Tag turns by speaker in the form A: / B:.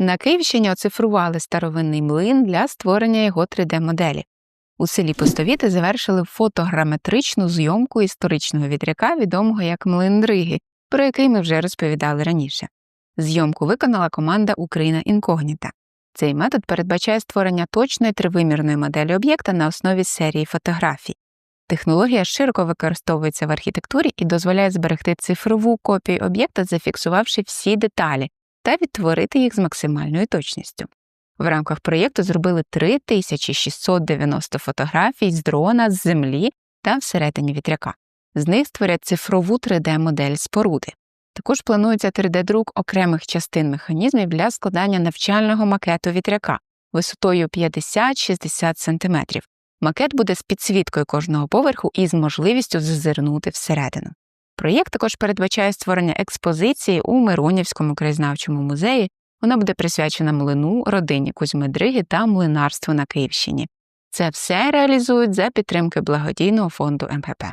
A: На Київщині оцифрували старовинний млин для створення його 3D-моделі. У селі Пустовіти завершили фотограметричну зйомку історичного вітряка, відомого як млин Дриги, про який ми вже розповідали раніше. Зйомку виконала команда Україна Інкогніта. Цей метод передбачає створення точної тривимірної моделі об'єкта на основі серії фотографій. Технологія широко використовується в архітектурі і дозволяє зберегти цифрову копію об'єкта, зафіксувавши всі деталі, та відтворити їх з максимальною точністю. В рамках проєкту зробили 3690 фотографій з дрона, з землі та всередині вітряка. З них створять цифрову 3D-модель споруди. Також планується 3D-друк окремих частин механізмів для складання навчального макету вітряка висотою 50-60 см. Макет буде з підсвіткою кожного поверху і з можливістю зазирнути всередину. Проєкт також передбачає створення експозиції у Миронівському краєзнавчому музеї. Вона буде присвячена млину, родині Кузьми Дриги та млинарству на Київщині. Це все реалізують за підтримки благодійного фонду МПП.